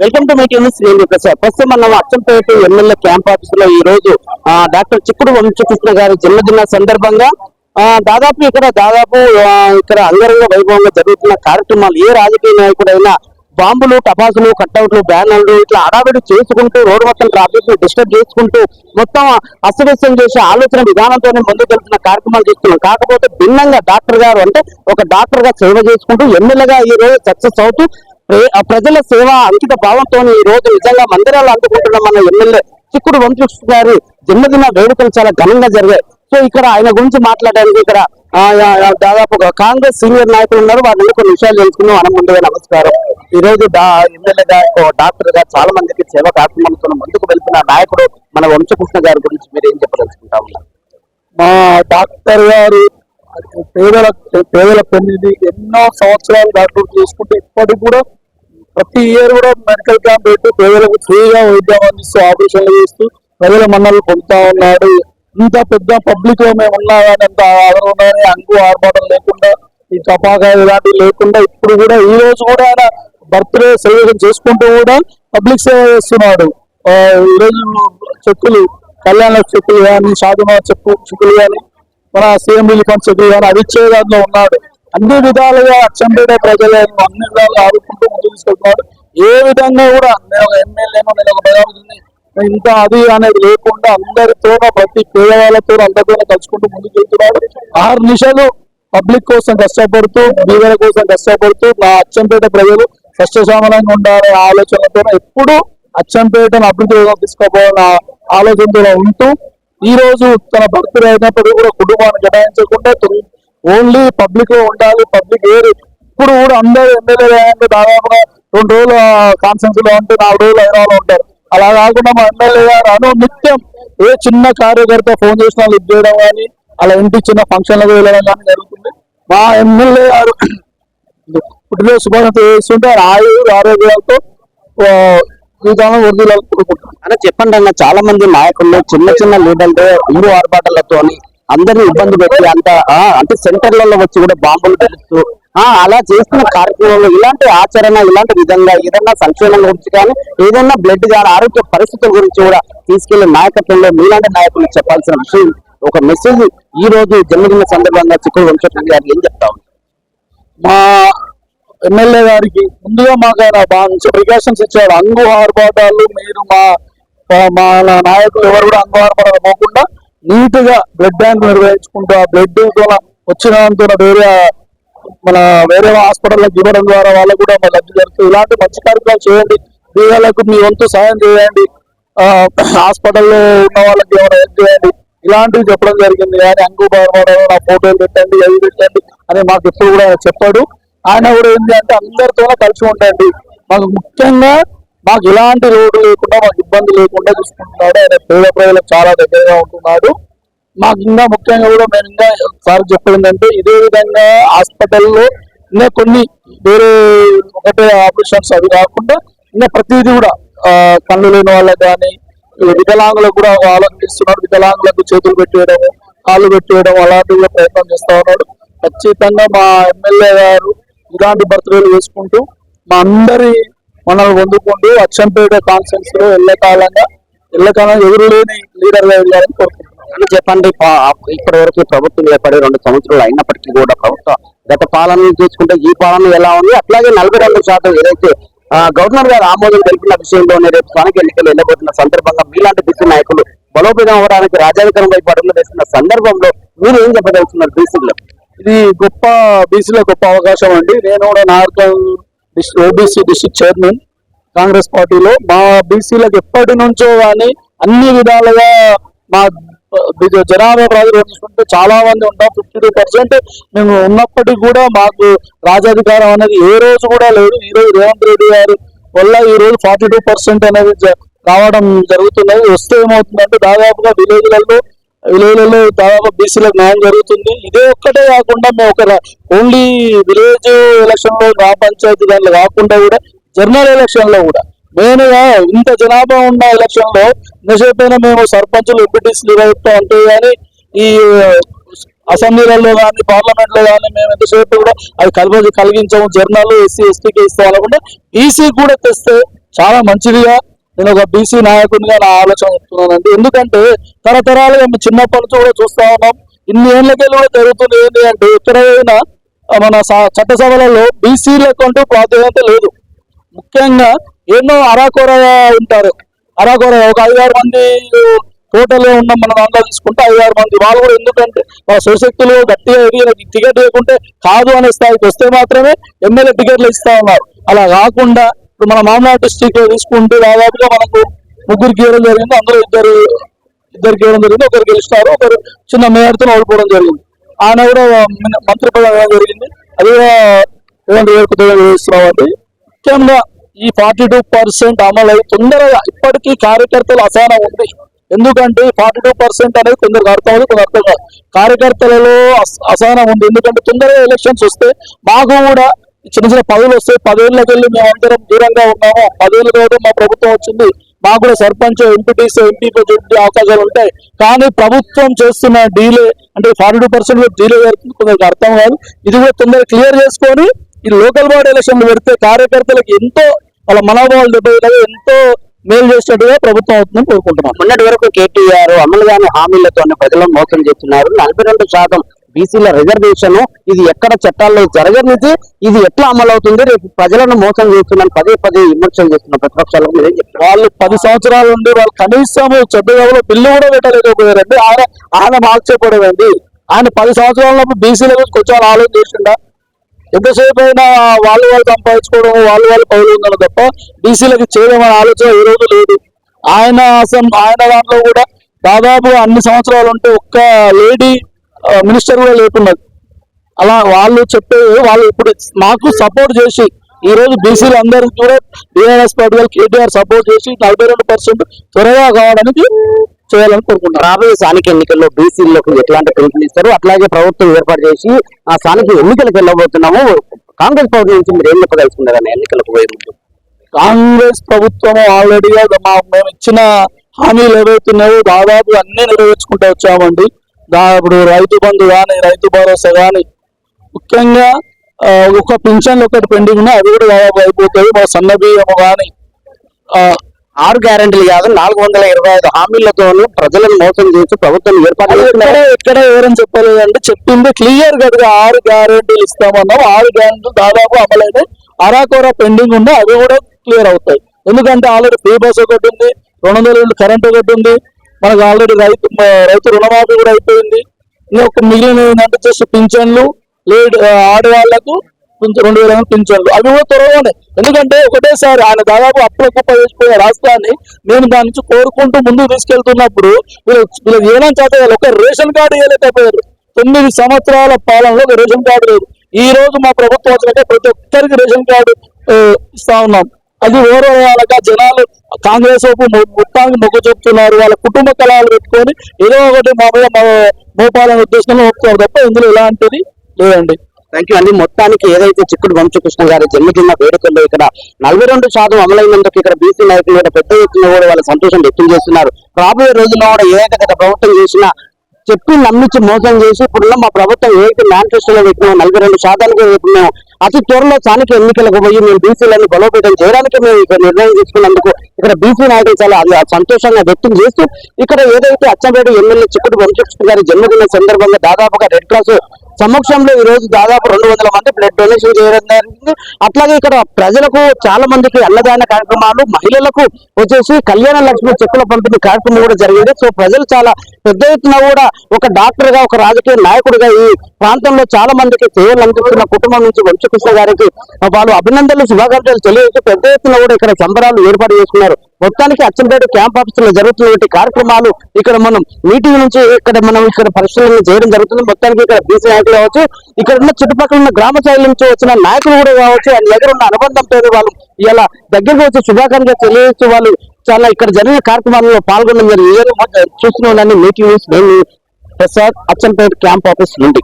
Welcome to meeting news నేను ప్రసాద్ ప్రస్తుతం మనం అచ్చంపేట ఎమ్మెల్యే క్యాంప్ ఆఫీస్లో ఈ రోజు డాక్టర్ చిక్కుడు వంశకృష్ణ గారి జన్మదిన సందర్భంగా దాదాపు ఇక్కడ దాదాపు ఇక్కడ అంగరంగ వైభవంగా జరుగుతున్న కార్యక్రమాలు ఏ రాజకీయ నాయకుడైనా బాంబులు టపాసులు కట్అవుట్లు బ్యానర్లు ఇట్లా అడావిడి చేసుకుంటూ రోడ్డు మొత్తం ట్రాఫిక్ డిస్టర్బ్ చేసుకుంటూ మొత్తం అస్తవ్యస్తం చేసే ఆలోచన విధానంతోనే ముందుకు వెళ్తున్న కార్యక్రమాలు చేస్తున్నాం. కాకపోతే భిన్నంగా డాక్టర్ గారు అంటే ఒక డాక్టర్గా సేవ చేసుకుంటూ ఎమ్మెల్యేగా ఈ రోజు సక్సెస్ అవుతూ ప్రజల సేవ అంకిత భావంతో ఈ రోజు నిజంగా మందిరాలు అందుకుంటున్న మన ఎమ్మెల్యే చిక్కుడు వంశకృష్ణ గారి జన్మదిన వేడుకలు చాలా ఘనంగా జరిగాయి. సో ఇక్కడ ఆయన గురించి మాట్లాడడానికి ఇక్కడ దాదాపు ఒక కాంగ్రెస్ సీనియర్ నాయకులు ఉన్నారు. వాళ్ళ కొన్ని విషయాలు తెలుసుకుందాం. మనం ముందుగా నమస్కారం. ఈ రోజు ఎమ్మెల్యే గారు డాక్టర్ గారు చాలా మందికి సేవ కార్యక్రమంతో ముందుకు వెళ్తున్న నాయకుడు మన వంశకృష్ణ గారి గురించి మీరు ఏం చెప్పదలుచుకుంటా ఉన్నారు? మా డాక్టర్ గారు పేదల పేదల పెళ్ళి ఎన్నో సంవత్సరాలు డాక్టర్ చేసుకుంటే ఇప్పటికి కూడా ప్రతి ఇయర్ కూడా మెడికల్ క్యాంప్ పెట్టి పేదలకు ఫ్రీగా వైద్యం అందిస్తూ ఆపరేషన్లు చేస్తూ ప్రజల మన్నలు పొందుతా ఉన్నాడు. ఇంత పెద్ద పబ్లిక్లో మేము ఉన్నా కానీ అంత ఆదరణ ఉన్నాయని అంగు ఆర్భాటం లేకుండా ఈ టపాకా ఇలాంటివి లేకుండా ఇప్పుడు కూడా ఈ రోజు కూడా ఆయన బర్త్డే సెలబ్రేషన్ చేసుకుంటూ కూడా పబ్లిక్ సేవ చేస్తున్నాడు. ఈరోజు ఈ రోజు చెక్కులు కళ్యాణ చెక్కులు కానీ షాదుమా చెప్పు చెక్కులు కానీ మన సీఎం రిలీఫ్ ఫండ్ చెక్కులు కానీ దాంట్లో ఉన్నాడు. అన్ని విధాలుగా అచ్చంపేట ప్రజలను అన్ని విధాలుగా ఆదుకుంటూ ముందుకు తీసుకెళ్తున్నాడు ఏ విధంగా కూడా నేను ఒక నేను ఒక ప్రజాప్రతినిధిని ఇంత అది అనేది లేకుండా అందరితోనూ ప్రతి పేదవాళ్ళతో అందరితోనూ కలుసుకుంటూ ముందుకు వెళ్తున్నాడు ఆరు నిమిషాలు పబ్లిక్ కోసం కష్టపడుతూ బీదల కోసం కష్టపడుతూ నా అచ్చంపేట ప్రజలు సస్యశ్యామలంగా ఉండాలనే ఆలోచనతో ఎప్పుడూ అచ్చంపేటను అభివృద్ధి తీసుకోవాలన్న ఆలోచనతో ఉంటూ ఈ రోజు తన బర్త్డే అయినప్పుడు కూడా కుటుంబాన్ని కేటాయించకుండా ఓన్లీ పబ్లిక్లో ఉండాలి పబ్లిక్ ఏరి ఇప్పుడు కూడా అందరూ ఎమ్మెల్యే అంటే దాదాపుగా రెండు రోజులు కాన్ఫరెన్స్లో ఉంటే నాలుగు రోజులు హైదరాబాద్ వాళ్ళు ఉంటారు. అలా కాకుండా మా ఎమ్మెల్యే గారు అను నిత్యం ఏ చిన్న కార్యకర్త ఫోన్ చేసినా లిఫ్ట్ చేయడం కానీ అలా ఇంటి చిన్న ఫంక్షన్లకు వెళ్ళడం కానీ జరుగుతుంది. మా ఎమ్మెల్యే గారు పుట్టిన శుభాకాంక్షలు చేస్తుంటే ఆయుర్ ఆరోగ్యాలతో ఆ, జీవితంలో వృద్ధులు అన్న చెప్పండి అన్న చాలా మంది నాయకులు చిన్న చిన్న లీడర్లు ఇల్లు ఆర్భాటాలతో అందరిని ఇబ్బంది పెట్టి అంత అంటే సెంటర్లలో వచ్చి కూడా బాంబులు పెడుతూ అలా చేస్తున్న కార్యక్రమంలో ఇలాంటి ఆచరణ ఇలాంటి విధంగా ఏదైనా సంక్షేమం గురించి కానీ ఏదైనా బ్లడ్ కానీ ఆరోగ్య పరిస్థితుల గురించి కూడా తీసుకెళ్ళే నాయకత్వంలో మీలాంటి నాయకులు చెప్పాల్సిన విషయం ఒక మెసేజ్ ఈ రోజు జన్మదిన సందర్భంగా చిక్కుడు వంశకృష్ణ గారు ఏం చెప్తా మా ఎమ్మెల్యే గారికి ముందుగా మాకు ఆయన బాగా ప్రికాషన్స్ ఇచ్చాడు అంగు ఆర్భాటాలు మీరు మా మా- నాయకులు ఎవరు కూడా అంగు పోకుండా నీట్గా బ్లడ్ బ్యాంక్ నిర్వహించుకుంటూ ఆ బ్లడ్ వచ్చిన వేరే మన వేరే హాస్పిటల్లకు ఇవ్వడం ద్వారా వాళ్ళకు కూడా మన లబ్ధి జరుగుతుంది. ఇలాంటి మంచి కార్యక్రమాలు చేయండి. దీనికి మీ వంతు సాయం చేయండి. ఆ, హాస్పిటల్లో ఉన్న వాళ్ళకి ఏమైనా హెల్ప్ చేయండి. ఇలాంటివి చెప్పడం జరిగింది. కానీ అంగు బార్మాడలో నా ఫోటోలు పెట్టండి అవి పెట్టండి అని మాకు ఎప్పుడు కూడా చెప్పాడు. ఆయన కూడా ఏంటి అంటే అందరితో కలిసి ఉండండి. మాకు ముఖ్యంగా మాకు ఇలాంటి రోడ్డు లేకుండా మాకు ఇబ్బంది లేకుండా చూసుకుంటున్నాడు. ఆయన పేద ప్రజలకు చాలా దగ్గరగా ఉంటున్నాడు. మాకు ఇంకా ముఖ్యంగా కూడా మేము ఇంకా సార్ చెప్పిందంటే ఇదే విధంగా హాస్పిటల్లో ఇంకా కొన్ని వేరే ఒకటే ఆపరేషన్స్ అవి కాకుండా ఇంకా ప్రతిదీ కూడా కళ్ళు లేని వాళ్ళకి కానీ వికలాంగులకు కూడా ఆలోచిస్తున్నాడు. వికలాంగులకు చేతులు పెట్టేయడం కాళ్ళు పెట్టేయడం అలాంటివి కూడా ప్రయత్నం చేస్తూ ఉన్నాడు. ఖచ్చితంగా మా ఎమ్మెల్యే గారు ఇలాంటి బర్త్డేలు చేసుకుంటూ మా అందరి మనల్ని పొందుకుంటూ అచ్చంపేట కాన్ఫరెన్స్లో ఎల్లకాలంగా ఎల్లకాలం ఎదురులేని లీడర్గా ఎదగాలని కోరుకుంటున్నాను చెప్పండి ఇప్పటి వరకు ప్రభుత్వం ఏర్పడి రెండు సంవత్సరాలు అయినప్పటికీ కూడా ప్రభుత్వం గత పాలన చూసుకుంటే ఈ పాలన ఎలా ఉంది? అట్లాగే నలభై రెండు శాతం ఏదైతే గవర్నర్ గారు ఆమోదం తెలిపిన విషయంలోనే రేపు స్థానిక ఎన్నికలు వెళ్ళబోతున్న సందర్భంగా మీలాంటి బీసీ నాయకులు బలోపేతం అవ్వడానికి రాజ్యాంగం వైపు అడుగులు వేస్తున్న సందర్భంలో మీరు ఏం చెప్పదలుచున్నారు బీసీలో ఇది గొప్ప బీసీలో గొప్ప అవకాశం అండి. నేను కూడా నార్కల్ ఓబీసీ డిస్ట్రిక్ట్ చైర్మన్ కాంగ్రెస్ పార్టీలో మా బీసీలకు ఎప్పటి నుంచో కానీ అన్ని విధాలుగా మా జనాభా ప్రాతిపదికన చూసుకుంటే చాలా మంది ఉంటాం ఫిఫ్టీ టూ పర్సెంట్ మేము ఉన్నప్పటికీ కూడా మాకు రాజాధికారం అనేది ఏ రోజు కూడా లేదు. ఈ రోజు రేవంత్ రెడ్డి గారు వల్ల ఈ రోజు ఫార్టీ టూ పర్సెంట్ అనేది రావడం జరుగుతున్నది. వస్తే ఏమవుతుందంటే దాదాపుగా విలేజ్లలో విలేజ్లలో దాదాపు బీసీలకు న్యాయం జరుగుతుంది. ఇదే ఒక్కటే కాకుండా మేము ఒక ఓన్లీ విలేజ్ ఎలక్షన్లో గ్రామ పంచాయతీ దాంట్లో కాకుండా కూడా జనరల్ ఎలక్షన్లో కూడా. మెయిన్గా ఇంత జనాభా ఉన్న ఎలక్షన్లో నిజమైనా మేము సర్పంచులు ఎంపీటీసీలు నిర్వహిస్తాం అంటే కానీ ఈ అసెంబ్లీలలో కానీ పార్లమెంట్లో కానీ మేము ఎంతసేపు కూడా అది కలిపి కలిగించాము. జర్నల్ ఎస్సీ ఎస్టీకి ఇస్తాం అనుకుంటే ఈసీ కూడా తెస్తే చాలా మంచిదిగా నేను ఒక బీసీ నాయకుడిగా నా ఆలోచన చెప్తున్నానండి. ఎందుకంటే తరతరాలుగా మేము చిన్నప్పటి నుంచి కూడా చూస్తా ఉన్నాం. ఇన్ని ఏళ్ళకెళ్ళి కూడా జరుగుతుంది ఏంటి అంటే ఎక్కడైనా మన స- చట్టసభలలో బీసీలకు అంటూ ప్రాధాన్యత లేదు. ముఖ్యంగా ఎన్నో అరాకొరగా ఉంటారు. అరాకొరగా ఒక ఐదారు మంది టోటల్లో ఉన్నాం ఉన్న మన దాంట్లో తీసుకుంటే ఐదారు మంది. వాళ్ళు కూడా ఎందుకంటే వాళ్ళ సుశక్తులు గట్టిగా ఎదిగి టికెట్ లేకుంటే కాదు అనే స్థాయికి వస్తే మాత్రమే ఎమ్మెల్యే టికెట్లు ఇస్తా ఉన్నారు. అలా కాకుండా ఇప్పుడు మన మామనాడు డిస్టిక్ తీసుకుంటే దాదాపుగా మనకు ముగ్గురు గీయడం జరిగింది. అందరూ ఇద్దరు ఇద్దరు గీయడం జరిగింది. ఒకరు గెలుస్తారు ఒకరు చిన్న మేయర్తో ఓడిపోవడం జరిగింది. ఆయన కూడా మంత్రి పదవి జరిగింది. అది కూడా ఇలాంటి రెడ్డి ముఖ్యంగా ఈ ఫార్టీ టూ పర్సెంట్ అమలు అయి తొందరగా ఇప్పటికీ కార్యకర్తలు అసహనం ఉంది. ఎందుకంటే ఫార్టీ టూ పర్సెంట్ అనేది కొందరికి అర్థం అవుతుంది కొందరు అర్థం కాదు. కార్యకర్తలలో అస- అసహనం ఉంది. ఎందుకంటే తొందరగా ఎలక్షన్స్ వస్తే మాకు కూడా చిన్న చిన్న పదవులు వస్తాయి పదవుల్లోకి వెళ్ళి మేము అందరం దూరంగా ఉన్నాము. పదవులు కావడం మా ప్రభుత్వం వచ్చింది. మాకు కూడా సర్పంచ్ ఎంపీటీసీ ఎంపీపీ చూపే అవకాశాలు ఉంటాయి. కానీ ప్రభుత్వం చేస్తున్న డీలే అంటే ఫార్టీ టూ పర్సెంట్ డీలే జరుగుతుంది. కొందరికి అర్థం కాదు. ఇది కూడా తొందరగా క్లియర్ చేసుకొని ఈ లోకల్ బాడీ ఎలక్షన్లు పెడితే కార్యకర్తలకు ఎంతో వాళ్ళ మనోభావాలు దెబ్బతినగా ఎంతో మేలు చేసినట్టుగా ప్రభుత్వం అవుతుందని కోరుకుంటున్నాం. మొన్నటి వరకు కేటీఆర్ అమలు కాని హామీలతో ప్రజలను మోసం చేస్తున్నారు. నలభై రెండు శాతం బీసీల రిజర్వేషన్ ఇది ఎక్కడ చట్టాల్లో జరగనిది ఇది ఎట్లా అమలు అవుతుంది రేపు ప్రజలను మోసం చేస్తున్నాను పదే పదే విమర్శలు చేస్తున్న ప్రతిపక్షాలకు వాళ్ళు పది సంవత్సరాల నుండి వాళ్ళు కనీసం చెడ్డగలో బిల్లు కూడా పెట్టలేకపోయారండి ఆయన ఆయన మార్చకూడదండి ఆయన పది సంవత్సరాల బీసీల గురించి కొంచెం ఆలోచన చేసిండా ఎంతసేపు అయినా వాళ్ళు వాళ్ళు సంపాదించుకోవడం వాళ్ళు వాళ్ళు పౌరులు ఉన్నారు తప్ప బీసీలకు చేయడమనే ఆలోచన ఏ రోజు లేదు. ఆయన అసలు ఆయన దాంట్లో కూడా దాదాపు అన్ని సంవత్సరాలు ఉంటే ఒక్క లేడీ మినిస్టర్ కూడా లేకున్నది అలా వాళ్ళు చెప్పే వాళ్ళు ఇప్పుడు మాకు సపోర్ట్ చేసి ఈ రోజు బీసీలు అందరికి కూడా బీఆర్ఎస్ పార్టీ వాళ్ళు కేటీఆర్ సపోర్ట్ చేసి నలభై రెండు పర్సెంట్ త్వరగా కావడానికి చేయాలని కోరుకుంటున్నారు రాబోయే స్థానిక ఎన్నికల్లో బీసీలకు ఎట్లాంటి పిలుపులు ఇస్తారు? అట్లాగే ప్రభుత్వం ఏర్పాటు చేసి ఆ స్థానిక ఎన్నికలకు వెళ్ళబోతున్నాము. కాంగ్రెస్ పార్టీ నుంచి మీరు ఏం చెప్పదలుచుకున్నారని ఎన్నికలకు పోయే కాంగ్రెస్ ప్రభుత్వం ఆల్రెడీగా మా మేము ఇచ్చిన హామీలు ఏవైతున్నాయో దాదాపు అన్ని నెరవేర్చుకుంటూ వచ్చామండి. ఇప్పుడు రైతు బంధు కానీ రైతు భరోసా కానీ ముఖ్యంగా ఒక పింఛన్లు ఒకటి పెండింగ్ ఉన్నాయి అది కూడా దాదాపు అయిపోతుంది. మా సన్న బియ్యము కానీ ఆరు గ్యారెంటీలు కాదు నాలుగు వందల ఇరవై ఐదు హామీలతోనూ ప్రజలను మోసం చేసి ప్రభుత్వం ఏర్పాటు ఎక్కడ ఎవరని చెప్పలేదండి. చెప్పింది క్లియర్ కట్గా ఆరు గ్యారెంటీలు ఇస్తామన్నాం. ఆరు గ్యారెంటీలు దాదాపు అమలైతే అరాకొర పెండింగ్ ఉంది అవి కూడా క్లియర్ అవుతాయి. ఎందుకంటే ఆల్రెడీ ఫ్రీ బస్ ఒకటి ఉంది రెండు వందల కరెంట్ ఒకటి ఉంది. మనకు ఆల్రెడీ రైతు రైతు రుణమాఫీ కూడా అయిపోయింది. ఇంకా ఒక మిగిలిన ఏంటంటే జస్ట్ పింఛన్లు లేడ్ ఆడవాళ్ళకు రెండు వేల పింఛన్లు. అవి కూడా త్వరగానే ఎందుకంటే ఒకటేసారి ఆయన దాదాపు అప్పుల కుప్ప రాష్ట్రాన్ని నేను దాని నుంచి కోరుకుంటూ ముందుకు తీసుకెళ్తున్నప్పుడు వీళ్ళు వీళ్ళకి ఏమైనా చేత ఒక రేషన్ కార్డు వేయలేకపోయారు తొమ్మిది సంవత్సరాల పాలనలో ఒక రేషన్ కార్డు లేదు. ఈ రోజు మా ప్రభుత్వం వచ్చినట్టే ప్రతి ఒక్కరికి రేషన్ కార్డు ఇస్తా ఉన్నాం. అది వేరే వాళ్ళగా జనాలు కాంగ్రెస్ వైపు మొత్తానికి మొగ్గు చూపుతున్నారు. వాళ్ళ కుటుంబ కళాలు పెట్టుకొని ఏదో ఒకటి మా మీద మో- ఉద్దేశంలో ఒప్పుకోరు తప్ప ఇందులో ఇలాంటిది లేదండి. థ్యాంక్ యూ అండి. మొత్తానికి ఏదైతే చిక్కుడు వంశకృష్ణ గారి జన్మదిన వేడుకల్లో ఇక్కడ నలభై రెండు శాతం అమలైనందుకు ఇక్కడ బీసీ నాయకులు కూడా పెద్ద ఎత్తున కూడా వాళ్ళ సంతోషం వ్యక్తం చేస్తున్నారు. రాబోయే రోజుల్లో కూడా ఏదైతే ప్రభుత్వం చేసినా చెప్పి నమ్మించి మోసం చేసి ఇప్పుడున్న మా ప్రభుత్వం ఏదైతే మేనిఫెస్టోలో పెట్టినామో నలభై రెండు శాతానికి మేము అతి త్వరలో స్థానిక ఎన్నికలకు పోయి మేము బీసీలను బలోపేతం చేయడానికి మేము ఇక్కడ నిర్ణయం తీసుకున్నందుకు ఇక్కడ బీసీ నాయకులు చాలా అది సంతోషంగా వ్యక్తం చేస్తూ ఇక్కడ ఏదైతే అచ్చంపేట ఎమ్మెల్యే చిక్కుడు వెంకటకృష్ణ గారి జన్మదిన సందర్భంగా దాదాపుగా రెడ్ క్రాస్ సమక్షంలో ఈ రోజు దాదాపు రెండు వందల మంది బ్లడ్ డొనేషన్ చేయడం జరిగింది. అట్లాగే ఇక్కడ ప్రజలకు చాలా మందికి అన్నదాన కార్యక్రమాలు మహిళలకు వచ్చేసి కళ్యాణ లక్ష్మి చెక్కుల పంపిణీ కార్యక్రమం కూడా జరిగింది. సో ప్రజలు చాలా పెద్ద ఎత్తున కూడా ఒక డాక్టర్గా ఒక రాజకీయ నాయకుడిగా ఈ ప్రాంతంలో చాలా మందికి సేవలు అందిస్తున్న కుటుంబం నుంచి కృష్ణ గారికి వాళ్ళు అభినందనలు శుభాకాంక్షలు తెలియజేసి పెద్ద ఎత్తున కూడా ఇక్కడ సంబరాలు ఏర్పాటు చేసుకున్నారు. మొత్తానికి అచ్చంపేట క్యాంప్ ఆఫీస్లో జరుగుతున్నటువంటి కార్యక్రమాలు ఇక్కడ మనం మీటింగ్ నుంచి ఇక్కడ మనం ఇక్కడ పరిశీలన చేయడం జరుగుతుంది. మొత్తానికి ఇక్కడ బీసీ నాయకులు కావచ్చు ఇక్కడ ఉన్న చుట్టుపక్కల ఉన్న గ్రామ స్థాయి నుంచి వచ్చిన నాయకులు కూడా కావచ్చు వాళ్ళ దగ్గర ఉన్న అనుబంధంతో వాళ్ళు ఇలా దగ్గరకు వచ్చి శుభాకాంక్షలు తెలియజేస్తూ వాళ్ళు చాలా ఇక్కడ జరిగిన కార్యక్రమాల్లో పాల్గొనడం జరిగింది. చూస్తున్న మీటింగ్ న్యూస్ నేను ప్రసాద్ అచ్చంపేట క్యాంప్ ఆఫీస్ నుండి